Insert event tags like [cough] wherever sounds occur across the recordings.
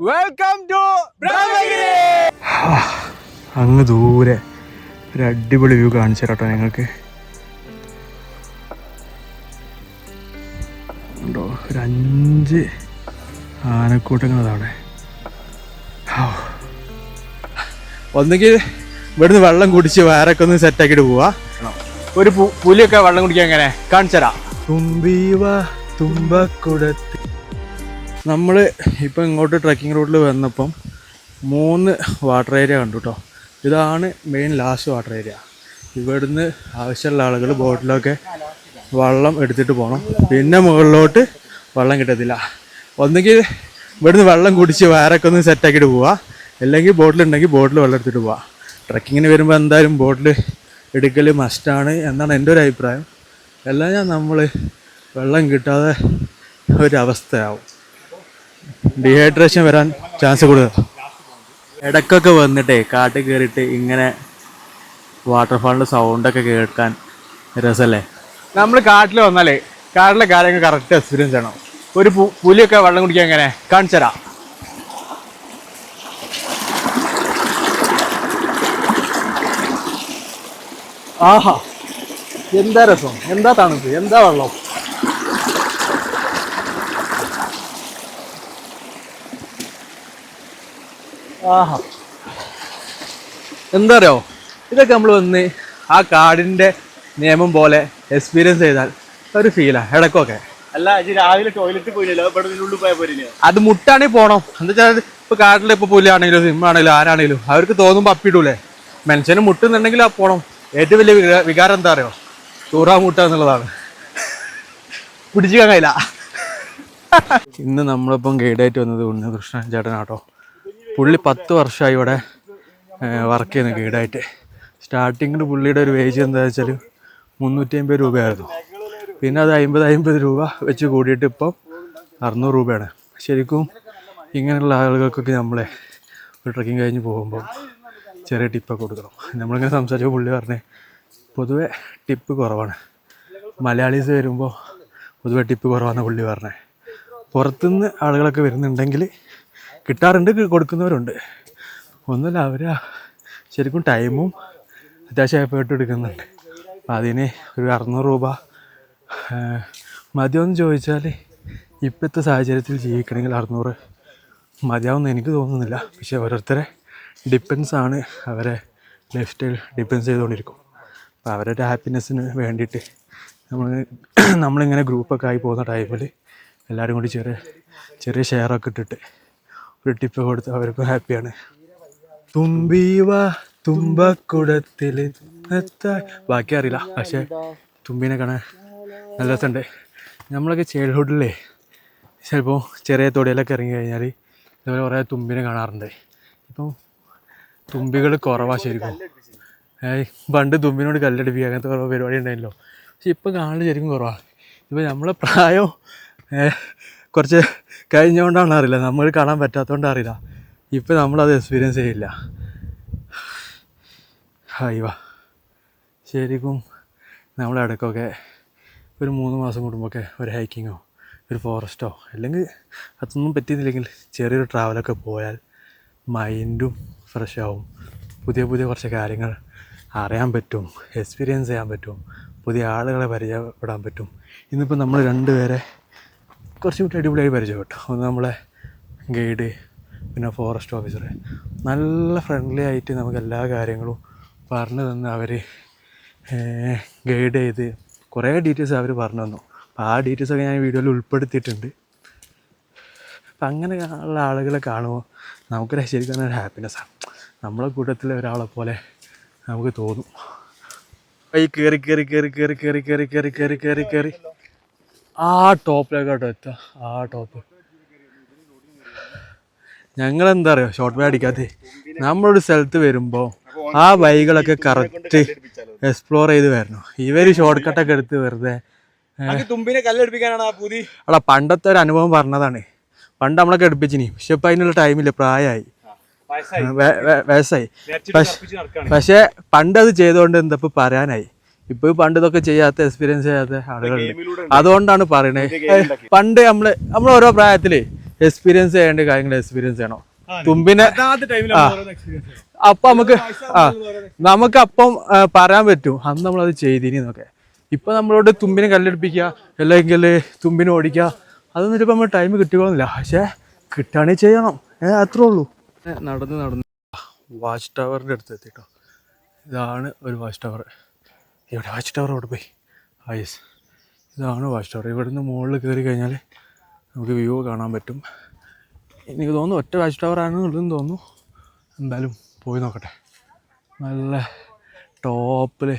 Welcome to അങ്ങ് ദൂരെ. ഒരു അടിപൊളി വ്യൂ കാണിച്ചു തരാട്ടോ ഞങ്ങൾക്ക് ഉണ്ടോ? ഒരു അഞ്ച് ആനക്കൂട്ടങ്ങൾ അതാണ് ഒന്നുകിൽ ഇവിടുന്ന് വെള്ളം കുടിച്ച് വയറൊക്കെ ഒന്ന് സെറ്റാക്കിയിട്ട് പോവാ. ഒരു പുലിയൊക്കെ വെള്ളം കുടിക്കാൻ എങ്ങനെ കാണിച്ചു തരാം. തുമ്പീവ തുമ്പക്കുടത്ത് നമ്മൾ ഇപ്പം ഇങ്ങോട്ട് ട്രക്കിംഗ് റൂട്ടിൽ വന്നപ്പം മൂന്ന് വാട്ടർ ഏരിയ കണ്ടു കേട്ടോ ഇതാണ് മെയിൻ ലാസ്റ്റ് വാട്ടർ ഏരിയ ഇവിടുന്ന് ആവശ്യമുള്ള ആളുകൾ ബോട്ടിലൊക്കെ വെള്ളം എടുത്തിട്ട് പോകണം പിന്നെ മുകളിലോട്ട് വെള്ളം കിട്ടത്തില്ല. ഒന്നുകിൽ ഇവിടുന്ന് വെള്ളം കുടിച്ച് വയറൊക്കെ ഒന്ന് സെറ്റാക്കിയിട്ട് പോവുക അല്ലെങ്കിൽ ബോട്ടിലുണ്ടെങ്കിൽ ബോട്ടിൽ വെള്ളം എടുത്തിട്ട് പോവാം. ട്രക്കിങ്ങിന് വരുമ്പോൾ എന്തായാലും ബോട്ടിൽ എടുക്കൽ മസ്റ്റാണ് എന്നാണ് എന്റെ ഒരു അഭിപ്രായം. എല്ലാം ഞാൻ നമ്മൾ വെള്ളം കിട്ടാതെ ഒരവസ്ഥയാവും. ഡീഹൈഡ്രേഷൻ വരാൻ ചാൻസ് കൂടുതൽ ഇടയ്ക്കൊക്കെ വന്നിട്ടേ കാട്ടിൽ കയറിയിട്ട് ഇങ്ങനെ വാട്ടർഫാളിന്റെ സൗണ്ടൊക്കെ കേൾക്കാൻ രസമല്ലേ നമ്മൾ കാട്ടിൽ വന്നാലേ കാട്ടിലെ കാര്യങ്ങൾ കറക്റ്റ് എക്സ്പീരിയൻസ് ആണോ? ഒരു പുലിയൊക്കെ വെള്ളം കുടിക്കാൻ എങ്ങനെ? കാണിച്ചരാ ആഹാ. എന്താ രസം? എന്താ തണുപ്പ്? എന്താ വെള്ളം? ആഹാ. എന്താ അറിയോ ഇതൊക്കെ നമ്മൾ വന്ന് ആ കാടിന്റെ നിയമം പോലെ എക്സ്പീരിയൻസ് ചെയ്താൽ ഒരു ഫീലാ ഇടക്കൊക്കെ അല്ല ഇത് രാവിലെ ടോയ്ലറ്റ് പോയില്ലല്ലോ അത് മുട്ടാണെങ്കിൽ പോണം. എന്താ വെച്ചാൽ ഇപ്പൊ കാട്ടിൽ ഇപ്പൊ പുലിയാണെങ്കിലും സിംഹാണെങ്കിലും ആരാണെങ്കിലും അവർക്ക് തോന്നുമ്പോ അപ്പിടൂലേ? മനുഷ്യന് മുട്ടുന്നുണ്ടെങ്കിൽ ആ പോണം. ഏറ്റവും വലിയ വികാരം എന്താ അറിയോ ചൂറാ മുട്ട എന്നുള്ളതാണ്. പിടിച്ചു കഴിയില്ല. ഇന്ന് നമ്മളിപ്പം ഗൈഡായിട്ട് വന്നത് ഉണ്ണികൃഷ്ണൻ ചേട്ടനാട്ടോ. പുള്ളി പത്ത് വർഷമായി ഇവിടെ വർക്ക് ചെയ്യുന്ന ഗൈഡായിട്ട് സ്റ്റാർട്ടിങ്ങിൽ പുള്ളിയുടെ ഒരു വേജ് എന്താ വെച്ചാൽ മുന്നൂറ്റി അമ്പത് രൂപയായിരുന്നു. പിന്നെ അത് അമ്പത് അമ്പത് രൂപ വെച്ച് കൂടിയിട്ട് ഇപ്പം അറുന്നൂറ് രൂപയാണ്. ശരിക്കും ഇങ്ങനെയുള്ള ആളുകൾക്കൊക്കെ നമ്മളെ ഒരു ട്രക്കിംഗ് കഴിഞ്ഞ് പോകുമ്പോൾ ചെറിയ ടിപ്പൊക്കെ കൊടുക്കണം. നമ്മളിങ്ങനെ സംസാരിച്ചപ്പോൾ പുള്ളി പറഞ്ഞേ പൊതുവെ ടിപ്പ് കുറവാണ്. മലയാളീസ് വരുമ്പോൾ പൊതുവെ ടിപ്പ് കുറവാണെന്ന് പുള്ളി പറഞ്ഞേ. പുറത്തുനിന്ന് ആളുകളൊക്കെ വരുന്നുണ്ടെങ്കിൽ കിട്ടാറുണ്ട് കൊടുക്കുന്നവരുണ്ട്. ഒന്നുമില്ല അവർ ശരിക്കും ടൈമും അത്യാവശ്യം എഫേർട്ട് എടുക്കുന്നുണ്ട്. അപ്പം അതിന് ഒരു അറുന്നൂറ് രൂപ മതിയെന്ന് ചോദിച്ചാൽ ഇപ്പോഴത്തെ സാഹചര്യത്തിൽ ജീവിക്കണമെങ്കിൽ അറുന്നൂറ് മതിയാവുമെന്ന് എനിക്ക് തോന്നുന്നില്ല. പക്ഷേ ഓരോരുത്തരെ ഡിപ്പെൻസ് ആണ് അവരെ ലൈഫ് സ്റ്റൈൽ ഡിപ്പെൻസ് ചെയ്തുകൊണ്ടിരിക്കും അപ്പോൾ അവരുടെ ഹാപ്പിനെസ്സിന് വേണ്ടിയിട്ട് നമ്മൾ [clears throat] നമ്മളിങ്ങനെ ഗ്രൂപ്പൊക്കെ ആയി പോകുന്ന ടൈമിൽ എല്ലാവരും കൂടി ചെറിയ ചെറിയ ഷെയറൊക്കെ ഇട്ടിട്ട് ടിപ്പ് കൊടുത്ത് അവർക്കും ഹാപ്പിയാണ് തുമ്പീവ തുമ്പക്കുടത്തിൽ ബാക്കി അറിയില്ല പക്ഷേ തുമ്പിനെ കാണാൻ നല്ല രസമുണ്ട്. നമ്മളൊക്കെ ചൈൽഡ്ഹുഡിലേ ചിലപ്പോൾ ചെറിയ തൊടിയിലൊക്കെ ഇറങ്ങി കഴിഞ്ഞാൽ ഇതുപോലെ കുറേ തുമ്പിനെ കാണാറുണ്ട്. ഇപ്പം തുമ്പികൾ കുറവാണ് ശരിക്കും. പണ്ട് തുമ്പിനോട് കല്ലടിപ്പിക്കുക അങ്ങനത്തെ കുറവ് പരിപാടി ഉണ്ടായിരുന്നല്ലോ. പക്ഷെ ഇപ്പം കാണൽ ശരിക്കും കുറവാണ് ഇപ്പം നമ്മളെ പ്രായം കുറച്ച് കഴിഞ്ഞുകൊണ്ടാണ് അറിയില്ല. നമ്മൾ കാണാൻ പറ്റാത്തതുകൊണ്ട് അറിയില്ല. ഇപ്പം നമ്മളത് എക്സ്പീരിയൻസ് ചെയ്യില്ല. അയ്യോ ശരിക്കും നമ്മൾ ഇടയ്ക്കൊക്കെ ഒരു മൂന്ന് മാസം കൂടുമ്പോഴൊക്കെ ഒരു ഹൈക്കിങ്ങോ ഒരു ഫോറസ്റ്റോ അല്ലെങ്കിൽ അതൊന്നും പറ്റിയില്ലെങ്കിൽ ചെറിയൊരു ട്രാവലൊക്കെ പോയാൽ മൈൻഡും ഫ്രഷ് ആവും. പുതിയ പുതിയ കുറച്ച് കാര്യങ്ങൾ അറിയാൻ പറ്റും എക്സ്പീരിയൻസ് ചെയ്യാൻ പറ്റും പുതിയ ആളുകളെ പരിചയപ്പെടാൻ പറ്റും. ഇന്നിപ്പോൾ നമ്മൾ രണ്ടുപേരെ കുറച്ചും കൂടി അടിപൊളിയായി പരിചയപ്പെട്ടു. ഒന്ന് നമ്മളെ ഗൈഡ് പിന്നെ ഫോറസ്റ്റ് ഓഫീസർ നല്ല ഫ്രണ്ട്ലി ആയിട്ട് നമുക്ക് എല്ലാ കാര്യങ്ങളും പറഞ്ഞു തന്ന് അവർ ഗൈഡ് ചെയ്ത് കുറേ ഡീറ്റെയിൽസ് അവർ പറഞ്ഞു തന്നു. അപ്പോൾ ആ ഡീറ്റെയിൽസ് ഒക്കെ ഞാൻ വീഡിയോയിൽ ഉൾപ്പെടുത്തിയിട്ടുണ്ട്. അപ്പം അങ്ങനെ ഉള്ള ആളുകളെ കാണുമ്പോൾ നമുക്കൊരു ശരിക്കും ഒരു ഹാപ്പിനെസ്സാണ് നമ്മളെ കൂട്ടത്തിലെ ഒരാളെ പോലെ നമുക്ക് തോന്നും. ഈ കയറി കയറി കയറി കയറി കയറി കയറി കയറി കയറി കയറി കയറി ആ ടോപ്പിലേക്കോട്ടോ എത്തുക. ആ ടോപ്പ്. ഞങ്ങൾ എന്താ പറയുക ഷോർട്ട് വേ അടിക്കാതെ നമ്മളൊരു സ്ഥലത്ത് വരുമ്പോൾ ആ വൈകളൊക്കെ കറക്റ്റ് എക്സ്പ്ലോർ ചെയ്ത് വരണം. ഇവർ ഷോർട്ട് കട്ടൊക്കെ എടുത്ത് വെറുതെ തുമ്പിനെ കല്ലെടുപ്പിക്കാനാണ് അടാ പണ്ടത്തെ ഒരു അനുഭവം പറഞ്ഞതാണ്. പണ്ട് നമ്മളൊക്കെ എടുപ്പിച്ചിനി. പക്ഷെ ഇപ്പം അതിനുള്ള ടൈമില്ല പ്രായമായി വയസ്സായി. പക്ഷെ പണ്ട് അത് ചെയ്തുകൊണ്ട് എന്താ ഇപ്പൊ പറയാനായി? ഇപ്പൊ പണ്ട് ഇതൊക്കെ ചെയ്യാത്ത എക്സ്പീരിയൻസ് ചെയ്യാത്ത ആളുകളുണ്ട്. അതുകൊണ്ടാണ് പറയണേ. ഏ, പണ്ട് നമ്മൾ നമ്മൾ ഓരോ പ്രായത്തിൽ എക്സ്പീരിയൻസ് ചെയ്യേണ്ട കാര്യങ്ങൾ എക്സ്പീരിയൻസ് ചെയ്യണം. തുമ്പിനെ. അപ്പൊ നമുക്ക് ആ നമുക്ക് അപ്പം പറയാൻ പറ്റും. അന്ന് നമ്മളത് ചെയ്തിനി എന്നൊക്കെ. ഇപ്പൊ നമ്മളോട് തുമ്പിനെ കല്ലെടുപ്പിക്കുക അല്ലെങ്കിൽ തുമ്പിനെ ഓടിക്കുക അതൊന്നും ഇപ്പം നമ്മൾ ടൈം കിട്ടിക്കൊള്ളില്ല പക്ഷേ കിട്ടുകയാണെങ്കിൽ ചെയ്യണം. ഏഹ് അത്രേ ഉള്ളൂ. നടന്ന് നടന്ന്. വാച്ച് ടവറിന്റെ അടുത്ത് എത്തിട്ടോ. ഇതാണ് ഒരു വാച്ച് ടവർ. ഇവിടെ വാച്ച് ടവർ അവിടെ പോയി. ആ യെസ് ഇതാണ് വാച്ച് ടവർ. ഇവിടുന്ന് മുകളിൽ കയറി കഴിഞ്ഞാൽ നമുക്ക് വ്യൂ കാണാൻ പറ്റും. എനിക്ക് തോന്നുന്നു ഒറ്റ വാച്ച് ടവർ ആണെന്നുള്ളതെന്ന് തോന്നുന്നു. എന്തായാലും പോയി നോക്കട്ടെ. നല്ല ടോപ്പിൽ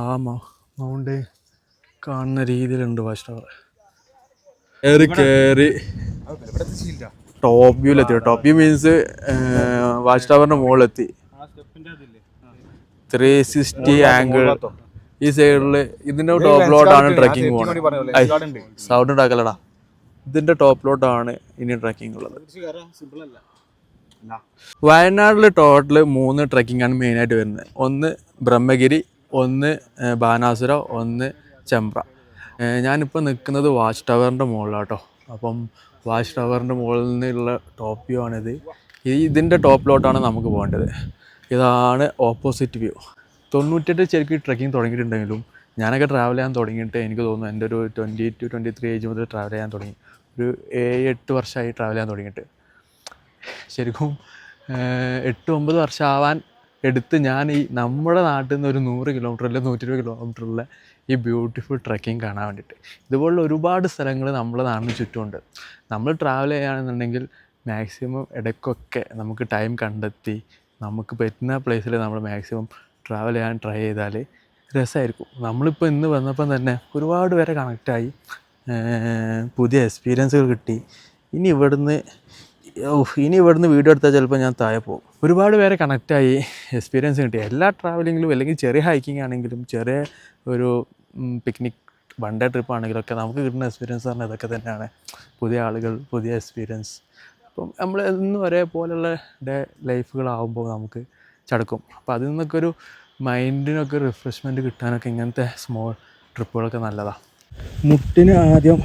ആ മൗണ്ട് കാണുന്ന രീതിയിലുണ്ട് വാച്ച് ടവർ. കയറി കയറി. ടോപ്പ് വ്യൂലെത്തി ടോപ്പ് വ്യൂ മീൻസ് വാച്ച് ടവറിന്റെ മുകളിലെത്തി. ത്രീ സിക്സ്റ്റി ആംഗിൾ ഈ സൈഡിൽ ഇതിന്റെ ടോപ്പ് ടോപ്പിലോട്ടാണ് ട്രക്കിംഗ് പോകുന്നത് സൗണ്ട് ഉണ്ടാക്കലടാ. ഇതിന്റെ ടോപ്പ് ലോട്ടാണ് ഇനി ട്രക്കിംഗ് ഉള്ളത്. വയനാട്ടിൽ ടോട്ടൽ മൂന്ന് ട്രക്കിംഗ് ആണ് മെയിൻ ആയിട്ട് വരുന്നത്. ഒന്ന് ബ്രഹ്മഗിരി ഒന്ന് ബാനാസുര ഒന്ന് ചെമ്പ്ര. ഞാനിപ്പോൾ നിൽക്കുന്നത് വാച്ച് ടവറിന്റെ മുകളിലാട്ടോ അപ്പം വാച്ച് ടവറിന്റെ മുകളിൽ നിന്നുള്ള ടോപ്പ് വ്യൂ ആണിത്. ഇതിന്റെ ടോപ്പിലോട്ടാണ് നമുക്ക് പോകേണ്ടത്. ഇതാണ് ഓപ്പോസിറ്റ് വ്യൂ തൊണ്ണൂറ്റെട്ട് ശരിക്കും ട്രക്കിംഗ് തുടങ്ങിയിട്ടുണ്ടെങ്കിലും ഞാനൊക്കെ ട്രാവൽ ചെയ്യാൻ തുടങ്ങിയിട്ട് എനിക്ക് തോന്നുന്നു എന്റെ ഒരു twenty two twenty three age മുതൽ ട്രാവൽ ചെയ്യാൻ തുടങ്ങി. ഒരു ഏഴ് എട്ട് വർഷമായി ട്രാവൽ ചെയ്യാൻ തുടങ്ങിയിട്ട്. ശരിക്കും എട്ട് ഒമ്പത് വർഷം ആവാൻ എടുത്ത് ഞാൻ ഈ നമ്മുടെ നാട്ടിൽ നിന്ന് ഒരു നൂറ് കിലോമീറ്റർ അല്ലെങ്കിൽ നൂറ്റി ഇരുപത് കിലോമീറ്ററുള്ള ഈ ബ്യൂട്ടിഫുൾ ട്രക്കിംഗ് കാണാൻ വേണ്ടിയിട്ട്. ഇതുപോലുള്ള ഒരുപാട് സ്ഥലങ്ങൾ നമ്മുടെ നാടിന് ചുറ്റുമുണ്ട്. നമ്മൾ ട്രാവൽ ചെയ്യുകയാണെന്നുണ്ടെങ്കിൽ മാക്സിമം ഇടയ്ക്കൊക്കെ നമുക്ക് ടൈം കണ്ടെത്തി നമുക്ക് പറ്റുന്ന പ്ലേസിൽ നമ്മൾ മാക്സിമം ട്രാവൽ ചെയ്യാൻ ട്രൈ ചെയ്താൽ രസമായിരിക്കും നമ്മളിപ്പോൾ ഇന്ന് വന്നപ്പം തന്നെ ഒരുപാട് പേരെ കണക്റ്റായി പുതിയ എക്സ്പീരിയൻസുകൾ കിട്ടി. ഇനി ഇവിടുന്ന് ഇനി ഇവിടുന്ന് വീഡിയോ എടുത്താൽ ചിലപ്പോൾ ഞാൻ താഴെ പോകും. ഒരുപാട് പേരെ കണക്റ്റായി എക്സ്പീരിയൻസ് കിട്ടി. എല്ലാ ട്രാവലിങ്ങിലും അല്ലെങ്കിൽ ചെറിയ ഹൈക്കിംഗ് ആണെങ്കിലും ചെറിയ ഒരു പിക്നിക് വൺ ഡേ ട്രിപ്പ് ആണെങ്കിലും ഒക്കെ നമുക്ക് കിട്ടുന്ന എക്സ്പീരിയൻസ് പറഞ്ഞാൽ ഇതൊക്കെ തന്നെയാണ്. പുതിയ ആളുകൾ പുതിയ എക്സ്പീരിയൻസ് അപ്പം നമ്മൾ എന്നും ഒരേപോലെയുള്ള ഡേ ലൈഫുകളാവുമ്പോൾ നമുക്ക് ചടക്കും. അപ്പോൾ അതിൽ നിന്നൊക്കെ ഒരു മൈൻഡിനൊക്കെ റിഫ്രഷ്മെന്റ് കിട്ടാനൊക്കെ ഇങ്ങനത്തെ സ്മോൾ ട്രിപ്പുകളൊക്കെ നല്ലതാണ് മുട്ടിന് ആദ്യം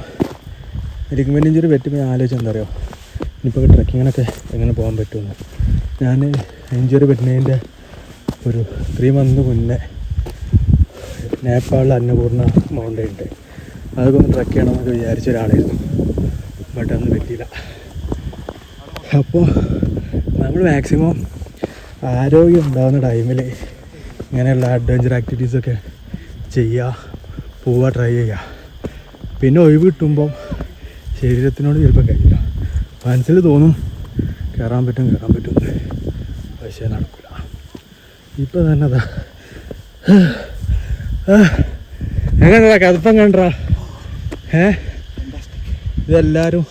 ലിഗ്മെന്റ് ഇഞ്ചുറി പറ്റുമ്പോൾ ഞാൻ ആലോചിച്ച് എന്താ പറയുക ഇനിയിപ്പോൾ ട്രക്കിങ്ങിനൊക്കെ എങ്ങനെ പോകാൻ പറ്റുമെന്ന്. ഞാൻ ഇഞ്ചുറി പറ്റുന്നതിന്റെ ഒരു ത്രീ മന്ത് മുന്നേ നേപ്പാളിൽ അന്നപൂർണ മൗണ്ടൻ ഉണ്ട്. അതൊക്കെ ഒന്ന് ട്രക്ക് ചെയ്യണമെന്നൊക്കെ വിചാരിച്ച ഒരാളായിരുന്നു. ബട്ട് അന്ന് പറ്റിയില്ല. അപ്പോൾ നമ്മൾ മാക്സിമം ആരോഗ്യം ഉണ്ടാകുന്ന ടൈമിൽ ഇങ്ങനെയുള്ള അഡ്വഞ്ചർ ആക്ടിവിറ്റീസൊക്കെ ചെയ്യുക പോവുക ട്രൈ ചെയ്യുക പിന്നെ ഒഴിവ് കിട്ടുമ്പം ശരീരത്തിനോട് ചിലപ്പോൾ കഴിയില്ല മനസ്സിൽ തോന്നും കയറാൻ പറ്റും കയറാൻ പറ്റും. പക്ഷേ നടക്കില്ല ഇപ്പം തന്നെ അതാ എങ്ങനെടാ കഥപ്പം കണ്ടാ? ഏ? ഇതെല്ലാവരും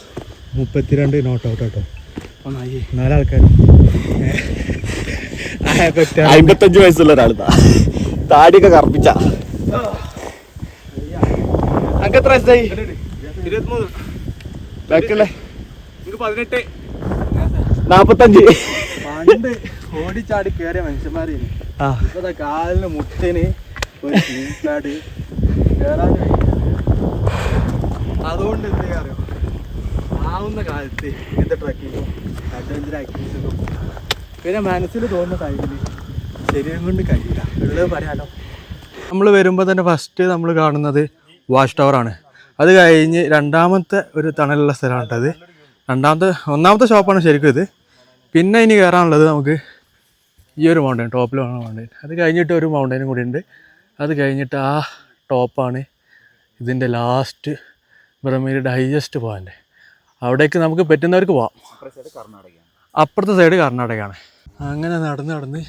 മുപ്പത്തിരണ്ട് നോട്ട് ഔട്ട് കേട്ടോ നാലാൾക്കാർ. അമ്പത്തഞ്ച് വയസ്സുള്ള ഒരാളിതാ താടിയൊക്കെ കറപ്പിച്ച. അങ്ങത്ര വയസ്സായി? പതിനെട്ട്. നാപ്പത്തഞ്ച്. പണ്ട് ഓടിച്ചാടി കയറിയ മനുഷ്യന്മാരെ ഇപ്പത്തെ കാലിന് മുട്ടിന് ഒരു കയറാൻ അതുകൊണ്ട് എന്താ അറിയോ? ആവുന്ന കാലത്ത് ഇങ്ങനത്തെ ട്രക്കിങ്ങും പിന്നെ മനസ്സിൽ തോന്നുന്ന ടൈമിൽ ശരീരം കൊണ്ട് കഴിയില്ല. ഉള്ളത് പറയാലോ? നമ്മൾ വരുമ്പോൾ തന്നെ ഫസ്റ്റ് നമ്മൾ കാണുന്നത് വാച്ച് ടവറാണ് അത് കഴിഞ്ഞ് രണ്ടാമത്തെ ഒരു തണലുള്ള സ്ഥലമാണ് കേട്ടത് രണ്ടാമത്തെ ഒന്നാമത്തെ ഷോപ്പാണ് ശരിക്കും ഇത്. പിന്നെ ഇനി കയറാനുള്ളത് നമുക്ക് ഈ ഒരു മൗണ്ടൻ വേണം മൗണ്ടൻ അത് കഴിഞ്ഞിട്ട് ഒരു മൗണ്ടനും കൂടി ഉണ്ട്. അത് കഴിഞ്ഞിട്ട് ആ ടോപ്പാണ് ഇതിന്റെ ലാസ്റ്റ് ബ്രഹ്മഗിരിയുടെ ഡൈജസ്റ്റ് പോയിന്റ് അവിടേക്ക് നമുക്ക് പറ്റുന്നവർക്ക് പോവാം. അപ്പുറത്തെ സൈഡ് കർണാടകയാണ്. അങ്ങനെ നടന്ന് നടന്ന്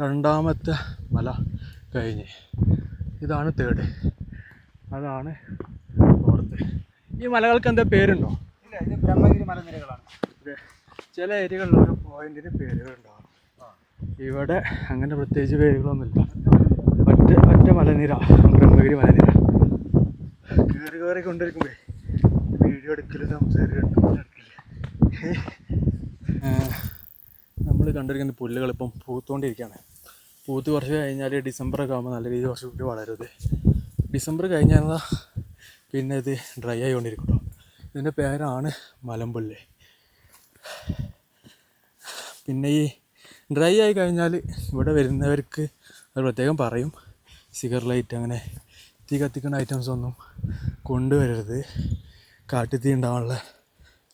രണ്ടാമത്തെ മല കഴിഞ്ഞ്. ഇതാണ് തേർഡ് അതാണ് ഫോർത്ത് ഈ മലകൾക്ക് എന്താ പേരുണ്ടോ? ബ്രഹ്മഗിരി മലനിരകളാണ്. ചില ഏരിയകളിൽ ഓരോ പോയിന്റിന് പേരുകളുണ്ടാവും ഇവിടെ അങ്ങനെ പ്രത്യേകിച്ച് പേരുകളൊന്നുമില്ല. ഒറ്റ ഒറ്റ മലനിര ബ്രഹ്മഗിരി മലനിര. കയറി കയറി കൊണ്ടിരിക്കുമ്പേ വീഡിയോ എടുക്കലും സംസാരിക്കലും നമ്മൾ കണ്ടിരിക്കുന്ന പുല്ലുകൾ ഇപ്പം പൂത്തുകൊണ്ടിരിക്കുകയാണ്. പൂത്ത് കുറച്ച് കഴിഞ്ഞാൽ ഡിസംബറൊക്കെ ആകുമ്പോൾ നല്ല രീതിയിൽ കുറച്ച് കൂടി വളരുത് ഡിസംബർ കഴിഞ്ഞാൽ പിന്നെ ഇത് ഡ്രൈ ആയിക്കൊണ്ടിരിക്കും ഇതിന്റെ പേരാണ് മലമ്പുല്ല്. പിന്നെ ഈ ഡ്രൈ ആയി കഴിഞ്ഞാൽ ഇവിടെ വരുന്നവർക്ക് അത് പ്രത്യേകം പറയും. സിഗർ ലൈറ്റ് അങ്ങനെ തീ കത്തിക്കുന്ന ഐറ്റംസ് ഒന്നും കൊണ്ടുവരരുത്. കാട്ടുതീ ഉണ്ടാവാനുള്ള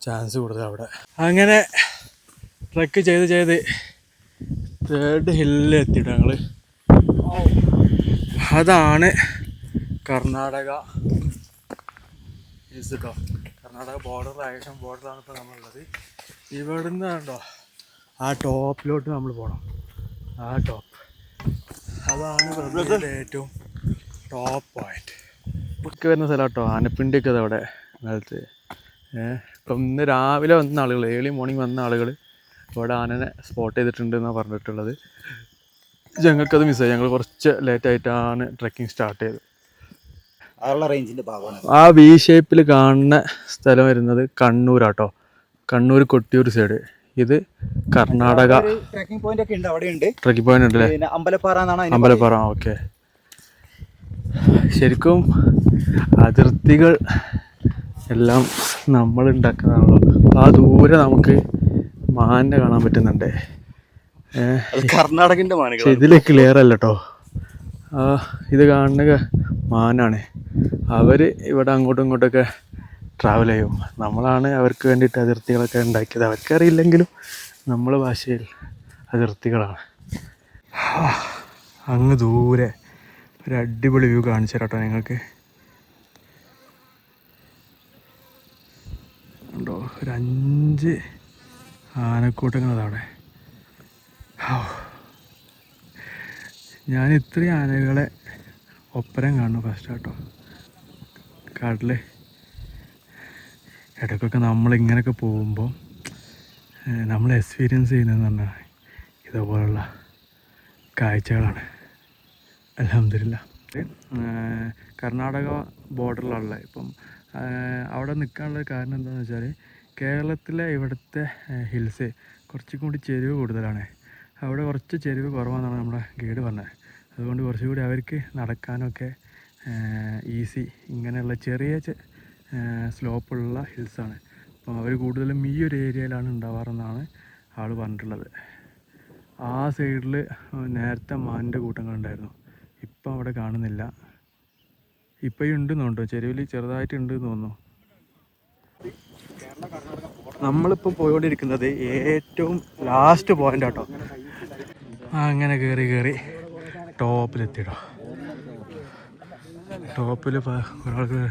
ചാൻസ് കൂടുതൽ അവിടെ. അങ്ങനെ ട്രക്ക് ചെയ്ത് ചെയ്ത് തേർഡ് ഹില്ലിൽ എത്തിയിട്ട് ഞങ്ങൾ അതാണ് കർണാടക. ഈസ് കർണാടക ബോർഡർ ഏകദേശം ബോർഡറാണ് ഇപ്പോൾ നമ്മളുള്ളത്. ഇവിടുന്ന് കണ്ടോ? ആ ടോപ്പിലോട്ട് നമ്മൾ പോകണം ആ ടോപ്പ് അതാണ് ഏറ്റവും ടോപ്പ് പോയിന്റ് ഒക്കെ വരുന്ന സ്ഥലം കേട്ടോ ആനപ്പിണ്ടിയൊക്കെ അവിടെ നിലത്ത് ഏഹ് ഇപ്പം ഇന്ന് രാവിലെ വന്ന ആളുകൾ ഏർലി മോർണിംഗ് വന്ന ആളുകൾ ഇവിടെ ആനനെ സ്പോട്ട് ചെയ്തിട്ടുണ്ട് എന്നാണ് പറഞ്ഞിട്ടുള്ളത്. ഞങ്ങൾക്കത് മിസ്സായി ഞങ്ങൾ കുറച്ച് ലേറ്റായിട്ടാണ് ട്രെക്കിംഗ് സ്റ്റാർട്ട് ചെയ്തത്. ഭാഗമാണ്. ആ വി ഷേപ്പിൽ കാണുന്ന സ്ഥലം വരുന്നത് കണ്ണൂരാട്ടോ. കണ്ണൂർ കൊട്ടിയൂർ സൈഡ് ഇത് കർണാടക ട്രക്കിംഗ് പോയിന്റ് ഒക്കെ ഉണ്ട് അവിടെ ഉണ്ട് ട്രക്കിംഗ് പോയിന്റ് പിന്നെ അമ്പലപ്പാറ എന്നാണ് അമ്പലപ്പാറ ഓക്കെ ശരിക്കും അതിർത്തികൾ എല്ലാം നമ്മൾ ഉണ്ടാക്കുന്നതാണല്ലോ ആ ദൂരെ നമുക്ക് മാനിനെ കാണാൻ പറ്റുന്നുണ്ട്. കർണാടകന്റെ പക്ഷെ ഇതിൽ ക്ലിയർ അല്ല കേട്ടോ ആ ഇത് കാണുന്ന മാനാണ്. അവർ ഇവിടെ അങ്ങോട്ടും ഇങ്ങോട്ടൊക്കെ ട്രാവൽ ചെയ്യും. നമ്മളാണ് അവർക്ക് വേണ്ടിയിട്ട് അതിർത്തികളൊക്കെ ഉണ്ടാക്കിയത്. അവർക്കറിയില്ലെങ്കിലും നമ്മളെ ഭാഷയിൽ അതിർത്തികളാണ്. അങ്ങ് ദൂരെ ഒരു അടിപൊളി വ്യൂ കാണിച്ചു കേട്ടോ നിങ്ങൾക്ക്. ഉണ്ടോ ഒരു അഞ്ച് ആനക്കൂട്ടങ്ങളാണ് അവിടെ ഞാൻ ഇത്രയും ആനകളെ ഒപ്പരം കാണുന്നു ഫസ്റ്റ് കേട്ടോ കാട്ടിൽ ഇടയ്ക്കൊക്കെ നമ്മളിങ്ങനെയൊക്കെ പോകുമ്പോൾ നമ്മൾ എക്സ്പീരിയൻസ് ചെയ്യുന്നതെന്ന് പറഞ്ഞാൽ ഇതുപോലുള്ള കാഴ്ചകളാണ്. അലഹമില്ല കർണാടക ബോർഡറിലുള്ള ഇപ്പം അവിടെ നിൽക്കാനുള്ള കാരണം എന്താണെന്ന് വെച്ചാൽ കേരളത്തിലെ ഇവിടുത്തെ ഹിൽസ് കുറച്ചും കൂടി ചെരിവ് കൂടുതലാണ്. അവിടെ കുറച്ച് ചെരിവ് കുറവാണെന്നാണ് നമ്മുടെ ഗൈഡ് പറഞ്ഞത്. അതുകൊണ്ട് കുറച്ചുകൂടി അവർക്ക് നടക്കാനൊക്കെ ഈസി ഇങ്ങനെയുള്ള ചെറിയ സ്ലോപ്പുള്ള ഹിൽസാണ്. അപ്പം അവർ കൂടുതലും ഈ ഒരു ഏരിയയിലാണ് ഉണ്ടാവാറെന്നാണ് ആൾ പറഞ്ഞിട്ടുള്ളത്. ആ സൈഡിൽ നേരത്തെ മാനിന്റെ കൂട്ടങ്ങളുണ്ടായിരുന്നു. ഇപ്പം അവിടെ കാണുന്നില്ല. ഇപ്പം ഉണ്ടെന്ന് തോന്നുന്നു ചെരുവിൽ ചെറുതായിട്ട് ഉണ്ട് എന്ന് തോന്നുന്നു. നമ്മളിപ്പോൾ പോയിക്കൊണ്ടിരിക്കുന്നത് ഏറ്റവും ലാസ്റ്റ് പോയിന്റ് ആട്ടോ. അങ്ങനെ കയറി കയറി ടോപ്പിലെത്തിട്ടോ. ടോപ്പിൽ ഒരാൾക്ക്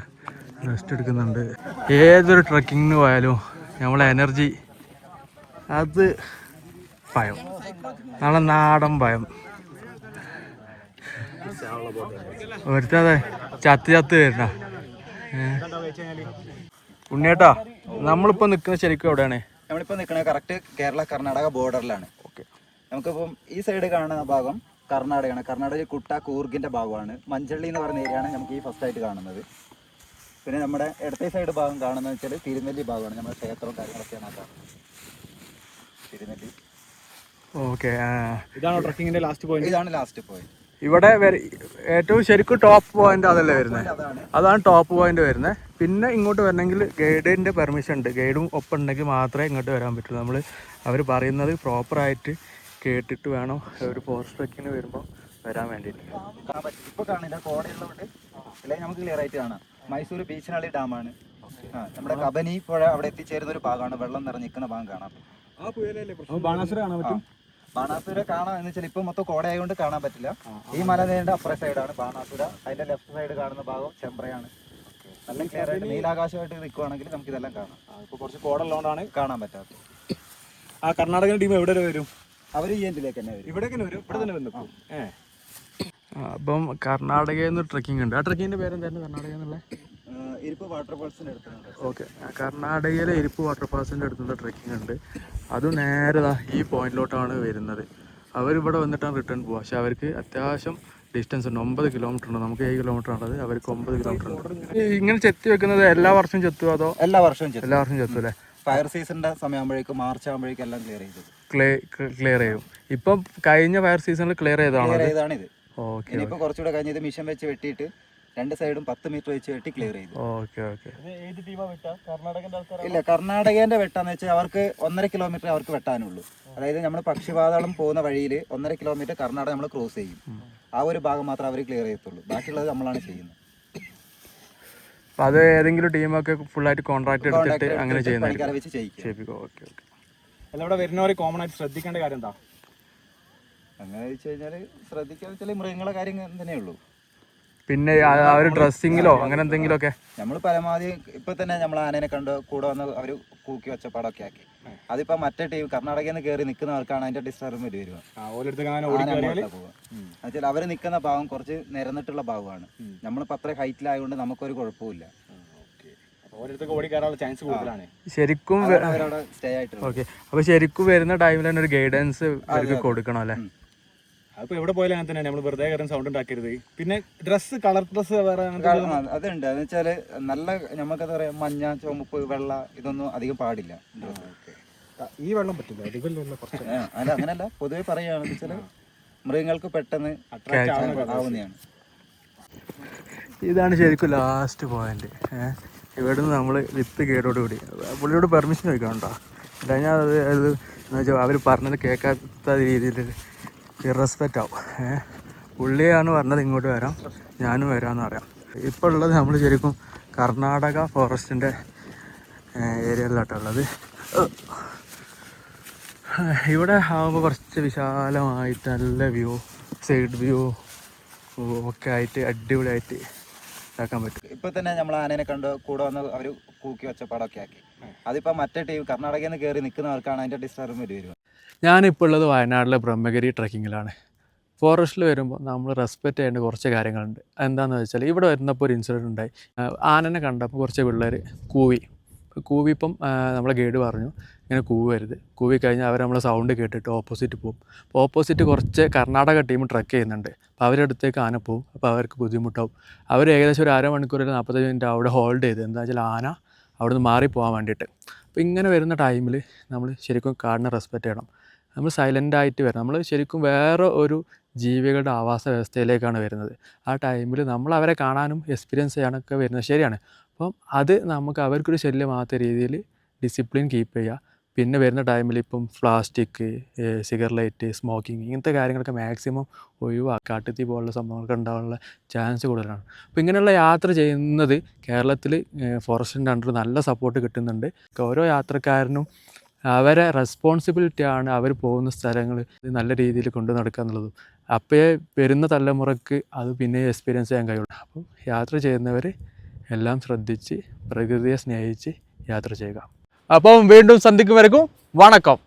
റെസ്റ്റ് എടുക്കുന്നുണ്ട്. ഏതൊരു ട്രക്കിങ്ങിന് പോയാലും നമ്മളെ എനർജി അത് ഭയം. നാളെ നാടൻ ഭയം. ഒരുത്തതെ ചത്ത് ചത്ത് വരുന്ന. ഉണ്ണിയേട്ടാ നമ്മളിപ്പോ നിക്കുന്ന ശരിക്കും എവിടെയാണ്? നമ്മളിപ്പോ നിൽക്കുന്നത് കറക്റ്റ് കേരള കർണാടക ബോർഡറിലാണ് ഓക്കെ. നമുക്കിപ്പം ഈ സൈഡ് കാണുന്ന ഭാഗം കർണാടകയാണ്. കർണാടക കുട്ട കൂർഗിന്റെ ഭാഗമാണ്. മഞ്ചള്ളി എന്ന് പറയുന്ന ഏരിയയാണ് നമുക്ക് ഈ ഫസ്റ്റ് ആയിട്ട് കാണുന്നത്. പിന്നെ നമ്മുടെ ഇടത്തെ സൈഡ് ഭാഗം കാണുന്നത് വെച്ചാൽ തിരുനെല്ലി ഭാഗമാണ്. നമ്മുടെ ക്ഷേത്രവും കാര്യങ്ങളൊക്കെയാണ് ആ തിരുനെല്ലി. ഓക്കെ ഇതാണ് ട്രക്കിങ്ങിന്റെ ലാസ്റ്റ് പോയിന്റ് ഇതാണ് ലാസ്റ്റ് പോയിന്റ് ഇവിടെ വര- ഏറ്റവും ശരിക്കും ടോപ്പ് പോയിന്റ് അതല്ലേ വരുന്നത് അതാണ് ടോപ്പ് പോയിന്റ് വരുന്നത് പിന്നെ ഇങ്ങോട്ട് വരണമെങ്കിൽ ഗൈഡിന്റെ പെർമിഷൻ ഉണ്ട്. ഗൈഡും ഒപ്പം ഉണ്ടെങ്കിൽ മാത്രമേ ഇങ്ങോട്ട് വരാൻ പറ്റുള്ളൂ. നമ്മൾ അവർ പറയുന്നത് പ്രോപ്പർ ആയിട്ട് കേട്ടിട്ട് വേണം ഒരു ഫോറസ്റ്റ് ട്രക്കിന് വരുമ്പോൾ വരാൻ വേണ്ടിയിട്ട്. കാണാൻ പറ്റും ഇപ്പൊ കാണില്ല. കോടയുള്ളതുകൊണ്ട് അല്ലെങ്കിൽ നമുക്ക് ക്ലിയർ ആയിട്ട് കാണാം. മൈസൂർ ബീച്ചിനാളി ഡാമാണ് ആ നമ്മുടെ കബനി പുഴ അവിടെ എത്തിച്ചേരുന്ന ഒരു ഭാഗമാണ്. വെള്ളം നിറഞ്ഞിരിക്കുന്ന ഭാഗം കാണാം. ബാണാസുര കാണാൻ പറ്റും. ബാണാസുര കാണാൻ എന്ന് വെച്ചാൽ ഇപ്പൊ മൊത്തം കോടയായതുകൊണ്ട് കാണാൻ പറ്റില്ല. ഈ മല അപ്പുറ സൈഡാണ് ബാണാസുര. അതിന്റെ ലെഫ്റ്റ് സൈഡ് കാണുന്ന ഭാഗം ചെമ്പ്രയാണ്. നല്ല ക്ലിയർ ആയിട്ട് നീലാകാശമായിട്ട് നിൽക്കുവാണെങ്കിൽ നമുക്ക് ഇതെല്ലാം കാണാം ഇപ്പൊ കുറച്ച് കോടുള്ളതുകൊണ്ടാണ് കാണാൻ പറ്റാത്തത്. [coughs] ആ കർണാടക ടീം എവിടെ വരെ വരും? അവർ ഈ എൻഡിലേക്ക് തന്നെ വരും. ഇവിടെ വരും? ഇവിടെ തന്നെ വന്നു? ഏഹ് അപ്പം കർണാടകയിൽ നിന്ന് ട്രക്കിംഗ് ഉണ്ട്. ആ ട്രക്കിങ്ങിന്റെ പേരെന്തായിരുന്നു കർണാടക എന്നുള്ള അടുത്തുണ്ട് ഓക്കെ. കർണാടകയിലെ ഇരിപ്പ് വാട്ടർഫാൾസിന്റെ അടുത്തുള്ള ട്രെക്കിംഗ് ഉണ്ട്. അത് നേരെ ഈ പോയിന്റിലോട്ടാണ് വരുന്നത്. അവരിവിടെ വന്നിട്ടാണ് റിട്ടേൺ പോവുക. പക്ഷെ അവർക്ക് അത്യാവശ്യം ഡിസ്റ്റൻസ് ഉണ്ട്. ഒമ്പത് കിലോമീറ്റർ ഉണ്ട്. നമുക്ക് ഏഴ് കിലോമീറ്റർ ഉള്ളത് അവർക്ക് ഒമ്പത് കിലോമീറ്റർ ഉണ്ട്. ഇങ്ങനെ ചെത്തി വെക്കുന്നത് എല്ലാ വർഷവും ചെത്തുമോ അതോ എല്ലാ വർഷവും എല്ലാ വർഷവും ചെത്തും അല്ലേ? ഫയർ സീസണിന്റെ സമയമാകുമ്പോഴേക്കും മാർച്ച് ആകുമ്പോഴേക്കും എല്ലാം ക്ലിയർ ചെയ്തു. ക്ലേ ക്ലിയർ ചെയ്യും. ഇപ്പം കഴിഞ്ഞ ഫയർ സീസണിൽ ക്ലിയർ ചെയ്തതാണ് ഇത് ഓക്കെ ഇനിയിപ്പോൾ കുറച്ചുകൂടെ കഴിഞ്ഞ് ഇത് മിഷൻ വെച്ച് വെട്ടിയിട്ട് രണ്ട് സൈഡും പത്ത് മീറ്റർ വെച്ച് വെട്ടി ക്ലിയർ ചെയ്തു. Okay okay. ഇല്ല കർണാടകേന്റെ വെട്ടാന്ന് വെച്ചാൽ അവർക്ക് ഒന്നര കിലോമീറ്റർ അവർക്ക് വെട്ടാനുള്ളൂ. അതായത് നമ്മൾ പക്ഷിപാതാളം പോകുന്ന വഴിയിൽ ഒന്നര കിലോമീറ്റർ കർണാടക നമ്മൾ ക്രോസ് ചെയ്യും. ആ ഒരു ഭാഗം മാത്രം അവർ ക്ലിയർ ചെയ്യത്തുള്ളൂ. ബാക്കിയുള്ളത് നമ്മളാണ് ചെയ്യുന്നത്. അത് ഏതെങ്കിലും ടീമൊക്കെ ഫുള്ളായിട്ട് കോൺട്രാക്ട് എടുത്തിട്ട് അങ്ങനെ ചെയ്യുന്നത് ഓക്കെ ഓക്കെ. അല്ല ഇവിടെ വരുന്നവർ കോമൺ ആയിട്ട് ശ്രദ്ധിക്കേണ്ട കാര്യം എന്താ? അങ്ങനെ വെച്ച് കഴിഞ്ഞാൽ ശ്രദ്ധിക്കാന്ന് വെച്ചാൽ മൃഗങ്ങളെ കാര്യം തന്നെ ഉള്ളൂ. പിന്നെ ആ- ഒരു ഡ്രസ്സിങ്ങിലോ അങ്ങനെ എന്തെങ്കിലുമൊക്കെ? നമ്മൾ പരമാവധി ഇപ്പൊ തന്നെ നമ്മൾ ആനേനെ കണ്ട് കൂടെ വന്ന് അവർ കൂക്കി ഒച്ചപ്പാടൊക്കെ ആക്കി. അതിപ്പോ മറ്റേ ടീം കർണാടകയിൽ നിന്ന് കയറി നിൽക്കുന്നവർക്കാണ് അതിന്റെ ഡിസ്റ്റർബൻസ് വരിക. എന്നുവെച്ചാൽ അവർ നിൽക്കുന്ന ഭാഗം കുറച്ച് നിരന്നിട്ടുള്ള ഭാഗമാണ്. നമ്മളിപ്പോ അത്ര ഹൈറ്റിലായതുകൊണ്ട് നമുക്കൊരു കുഴപ്പമില്ല ശരിക്കും ഓക്കെ. അപ്പൊ ശരിക്കും വരുന്ന ടൈമിൽ തന്നെ ഒരു ഗൈഡൻസ് അവർക്ക് കൊടുക്കണം അല്ലേ? അതിപ്പോ എവിടെ പോയാലും അങ്ങനെ തന്നെ നമ്മൾ വെറുതെ കാര്യം സൗണ്ട് ഉണ്ടാക്കരുത്. പിന്നെ ഡ്രസ്സ് കളർ ഡ്രസ്സ് വേറെ അതുണ്ട്. എന്ന് വെച്ചാൽ നല്ല നമുക്കത് പറയാ മഞ്ഞ ചുമപ്പ് വെള്ള ഇതൊന്നും അധികം പാടില്ല ഈ വെള്ളം പറ്റില്ല. ഏ, അല്ല അങ്ങനല്ല. പൊതുവെ പറയുകയാണെന്ന് വെച്ചാൽ മൃഗങ്ങൾക്ക് പെട്ടെന്ന് അട്രാക്ട് ആവുന്നതാണ്. ഇതാണ് ശരിക്കും ലാസ്റ്റ് പോയിന്റ് ഇവിടെ നിന്ന് നമ്മൾ വിത്ത് കേടോട് കൂടി. പുള്ളിയോട് പെർമിഷൻ ചോദിക്കണം കേട്ടോ. കഴിഞ്ഞാൽ അത് അത് എന്ന് വെച്ചാൽ അവർ പറഞ്ഞത് കേൾക്കാത്ത രീതിയിൽ ഇറസ്പെക്റ്റ് ആവും പുള്ളിയാണ് പറഞ്ഞത് ഇങ്ങോട്ട് വരാം ഞാനും വരാമെന്ന് പറയാം. ഇപ്പോൾ ഉള്ളത് നമ്മൾ ശരിക്കും കർണാടക ഫോറസ്റ്റിന്റെ ഏരിയയിലാട്ടോ ഉള്ളത്. ഇവിടെ ആകുമ്പോൾ കുറച്ച് വിശാലമായിട്ട് നല്ല വ്യൂ സൈഡ് വ്യൂ ഒക്കെ ആയിട്ട് അടിപൊളിയായിട്ട് ഇതാക്കാൻ പറ്റും. ഇപ്പൊ തന്നെ നമ്മൾ ആനേനെ കണ്ട് കൂടെ വന്ന് അവർ കൂക്കി ഒച്ചപ്പാടൊക്കെ ആക്കി. അതിപ്പോ മറ്റേ ടീം കർണാടകയിൽ നിന്ന് കയറി നിൽക്കുന്നവർക്കാണ് അതിന്റെ ഡിസ്റ്റർബ് വരിക ഞാനിപ്പോൾ ഉള്ളത് വയനാട്ടിലെ ബ്രഹ്മഗിരി ട്രക്കിങ്ങിലാണ്. ഫോറസ്റ്റിൽ വരുമ്പോൾ നമ്മൾ റെസ്പെക്റ്റ് ചെയ്യേണ്ട കുറച്ച് കാര്യങ്ങളുണ്ട്. എന്താണെന്ന് വെച്ചാൽ ഇവിടെ വരുന്നപ്പോൾ ഒരു ഇൻസിഡന്റ് ഉണ്ടായി. ആനനെ കണ്ടപ്പോൾ കുറച്ച് പിള്ളേർ കൂവി. കൂവി ഇപ്പം നമ്മളെ ഗൈഡ് പറഞ്ഞു ഇങ്ങനെ കൂവരുത്. കൂവി കഴിഞ്ഞാൽ അവർ നമ്മളെ സൗണ്ട് കേട്ടിട്ട് ഓപ്പോസിറ്റ് പോകും അപ്പോൾ ഓപ്പോസിറ്റ് കുറച്ച് കർണാടക ടീം ട്രക്ക് ചെയ്യുന്നുണ്ട്. അപ്പോൾ അവരുടെ അടുത്തേക്ക് ആന പോകും അപ്പോൾ അവർക്ക് ബുദ്ധിമുട്ടാവും. അവർ ഏകദേശം ഒരു അരമണിക്കൂർ ഒരു നാൽപ്പത്തഞ്ച് മിനിറ്റ് അവിടെ ഹോൾഡ് ചെയ്ത്. എന്താ വെച്ചാൽ ആന അവിടെ നിന്ന് മാറിപ്പോകാൻ വേണ്ടിയിട്ട്. അപ്പോൾ ഇങ്ങനെ വരുന്ന ടൈമിൽ നമ്മൾ ശരിക്കും കാടിനെ റെസ്പെക്റ്റ് ചെയ്യണം. നമ്മൾ സൈലന്റ് ആയിട്ട് വരണം. നമ്മൾ ശരിക്കും വേറെ ഒരു ജീവികളുടെ ആവാസ വ്യവസ്ഥയിലേക്കാണ് വരുന്നത്. ആ ടൈമിൽ നമ്മൾ അവരെ കാണാനും എക്സ്പീരിയൻസ് ചെയ്യാനൊക്കെ വരുന്നത് ശരിയാണ്. അപ്പം അത് നമുക്ക് അവർക്കൊരു ശല്യമാകാത്ത രീതിയിൽ ഡിസിപ്ലിൻ കീപ്പ് ചെയ്യുക. പിന്നെ വരുന്ന ടൈമിൽ ഇപ്പം പ്ലാസ്റ്റിക് സിഗരറ്റ് സ്മോക്കിംഗ് ഇങ്ങനത്തെ കാര്യങ്ങളൊക്കെ മാക്സിമം ഒഴിവാക്കുക. കാട്ടുതീ പോലുള്ള സംഭവങ്ങളൊക്കെ ഉണ്ടാകാനുള്ള ചാൻസ് കൂടുതലാണ്. അപ്പോൾ ഇങ്ങനെയുള്ള യാത്ര ചെയ്യുന്നത് കേരളത്തിൽ ഫോറസ്റ്റിന്റെ അണ്ടർ നല്ല സപ്പോർട്ട് കിട്ടുന്നുണ്ട്. ഓരോ യാത്രക്കാരനും അവരെ റെസ്പോൺസിബിലിറ്റിയാണ് അവർ പോകുന്ന സ്ഥലങ്ങൾ നല്ല രീതിയിൽ കൊണ്ടു നടക്കുക എന്നുള്ളതും. അപ്പോഴേ വരുന്ന തലമുറയ്ക്ക് അത് പിന്നെ എക്സ്പീരിയൻസ് ചെയ്യാൻ കഴിയുള്ളൂ. അപ്പം യാത്ര ചെയ്യുന്നവർ എല്ലാം ശ്രദ്ധിച്ച് പ്രകൃതിയെ സ്നേഹിച്ച് യാത്ര ചെയ്യുക. அப்போ மீண்டும் சந்திக்கும் வரைக்கும் வணக்கம்.